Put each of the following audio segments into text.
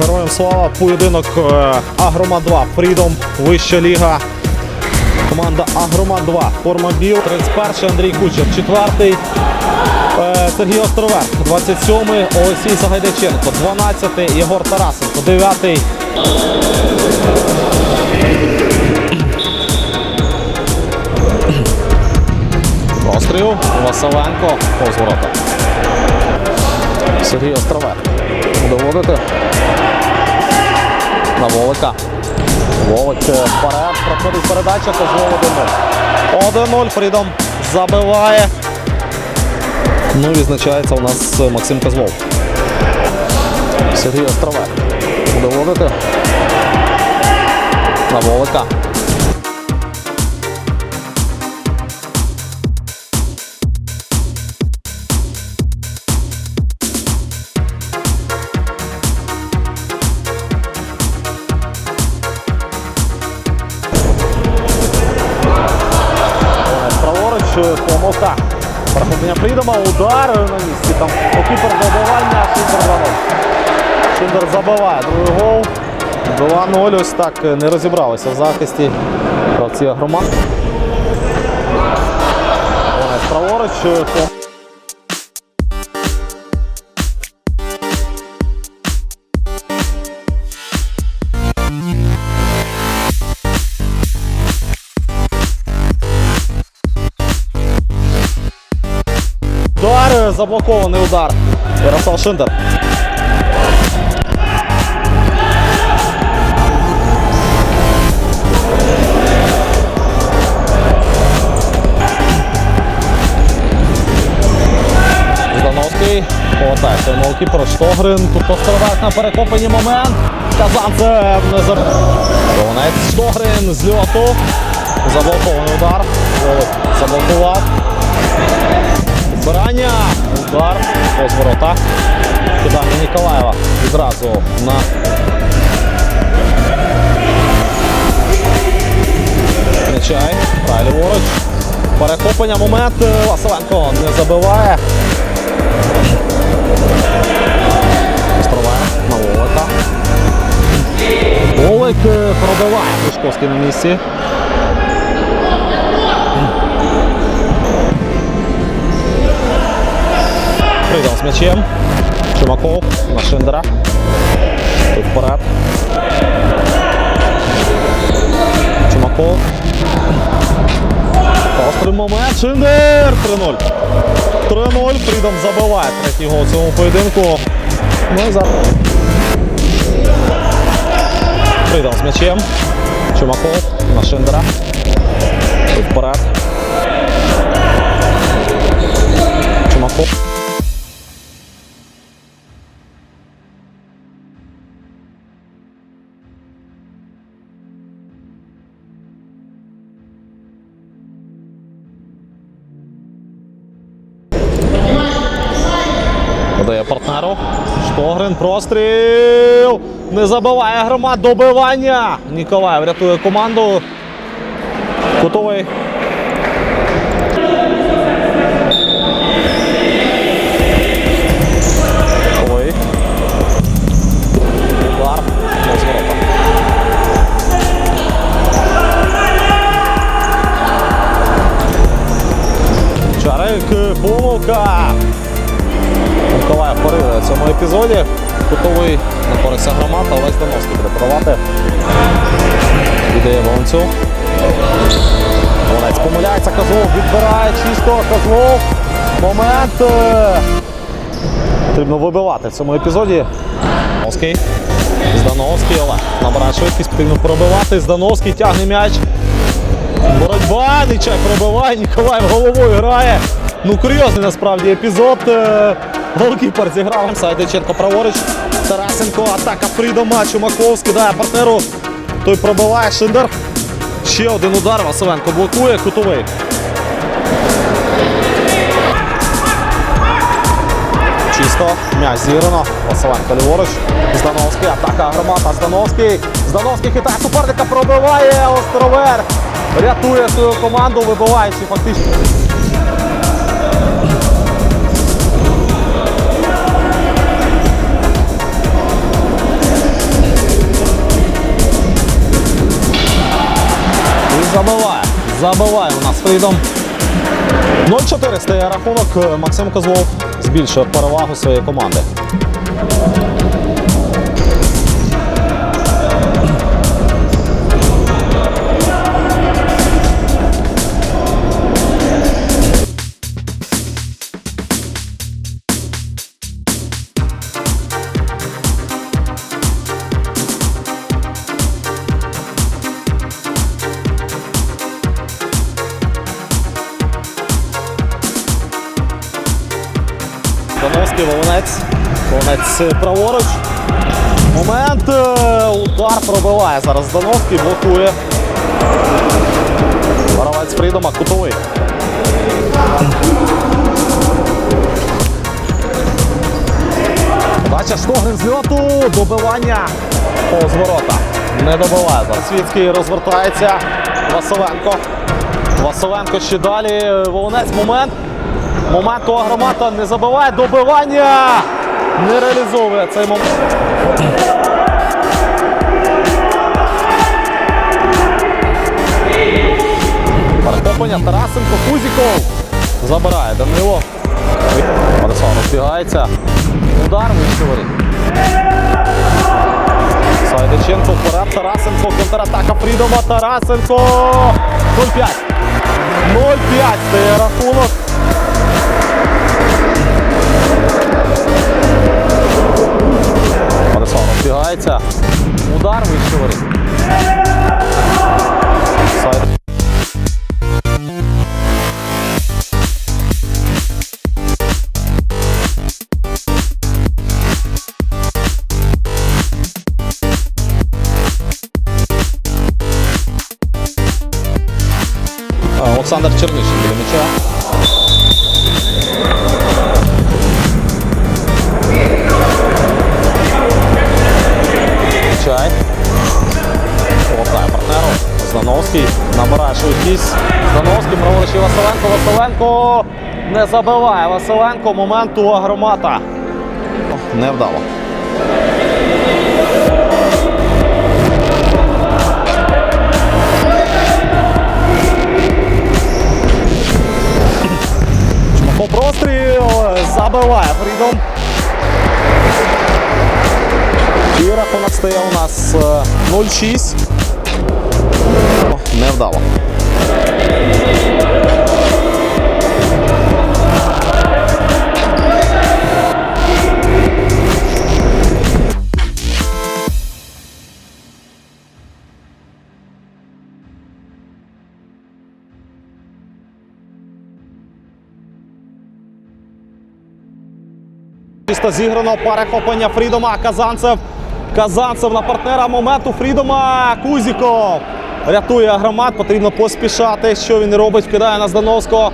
Героям слава, поєдинок е, Агрома 2, Фрідом, вища ліга. Команда Агрома 2, форма біл, 31 Андрій Кучер, 4 е, Сергій Островер, 27-й Олексій Сагайдаченко, 12-й Єгор Тарасенко, 9 Постріл, Василенко, повз ворота. Сергій Островер. Доводити. На Волика. Волик е, вперед. Проходить передача. Козлов 1-0. 1-0. Фрідом забиває. Ну, відзначається у нас е, Максим Козлов. Сергій Острове. Буде водити. На Волика. Е, помилка. Перехоплення Фрідома, удар на місці. Там окіпер добивання, Шиндер 2-0. Шиндер забиває другий гол. 2-0. Ось так не розібралися в захисті гравці Агроман. Праворуч. Заблокований удар. Ярослав Шиндер. Здановський повертається на голкіпер Штогрин. Тут Островак на перехопленні момент. Казанцев не заб... Донець Штогрин з льоту. Заблокований удар. Волик заблокував. Збирання. Удар. Ось ворота. Кидання Ніколаєва відразу на. Нечай. Правильно ліворуч. Перехоплення момент. Василенко не забиває. Островає на Волика. Волик е, пробиває. Пушковський на місці. М'ячем. Чумаков на Шиндера. Тут вперед. Чумаков. Острий момент. Шиндер! 3-0. 3-0. Фрідом забиває третій гол цьому поєдинку. Ну і зараз. Фрідом з м'ячем. Чумаков на Шиндера. Тут вперед. Чумаков. Подає партнеру. Штогрин, простріл. Не забиває громад. Добивання. Ніколаєв рятує команду. Кутовий. Ой. Удар. Чарик, помилка. Миколаїв парирує в цьому епізоді. Кутовий на користь громад, Олег Доновський буде подавати. Віддає Волонцю. Волонець помиляється, Козлов відбирає чисто, Козлов. Момент. Потрібно вибивати в цьому епізоді. Здановський. Здановський, Олег. Набирає швидкість, потрібно пробивати. Здановський тягне м'яч. Боротьба, Нечай пробиває, Ніколаєв головою грає. Ну, курйозний насправді епізод. Голкіпер зіграв. Сайдиченко праворуч. Тарасенко, атака Фрідома. Чумаков скидає партнеру. Той пробиває Шиндер. Ще один удар. Василенко блокує. Кутовий. Чисто. М'яч зіграно. Василенко ліворуч. Здановський. Атака громада. Здановський. Здановський хитає суперника. Пробиває Островер. Рятує свою команду, вибиваючи фактично. Забиває. Забиває у нас Фрідом. 0-4 стає рахунок. Максим Козлов збільшує перевагу своєї команди. Доновський, Волонець. Волонець е, праворуч. Момент. е, Удар пробиває зараз Доновський, блокує. Воровець Фрідома, кутовий. Подача Штогрин з льоту. Добивання. Повз ворота. Не добиває зараз. Світський розвертається. Василенко. Василенко ще далі. Волонець. Момент. Момент Агромата не забиває. Добивання. Не реалізовує цей момент. Перехоплення Тарасенко, Кузіков. Забирає Данило. Борислав розбігається. Удар вище воріт. Сайдиченко вперед. Тарасенко. Контратака Фрідома. Тарасенко. 0-5. 0-5 стає рахунок. Борислав розбігається. Удар вище воріт. Сайд. А, Олександр Чернишин біля м'яча. Партнеру. Здановський набирає швидкість. Здановський праворуч Василенко. Василенко не забиває. Василенко моменту агромата. Не вдало. По простріл забиває Фрідом. І рахунок стає у нас е, 0-6. Невдало. Чисто зіграно перехоплення Фрідома. Казанцев. Казанцев на партнера моменту Фрідома. Кузіков. Рятує Агромат. Потрібно поспішати. Що він робить? Вкидає на Здановського.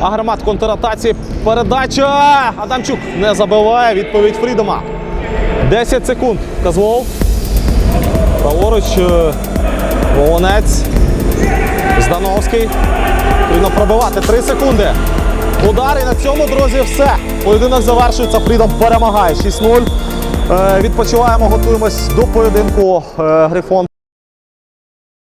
Агромат в контратаці. Передача. Адамчук не забиває. Відповідь Фрідома. 10 секунд. Козлов. Праворуч. е, Волонець. Здановський. Потрібно пробивати 3 секунди. Удар і на цьому, друзі, все. Поєдинок завершується. Фрідом перемагає 6-0. Е, Відпочиваємо, готуємось до поєдинку е, Грифон.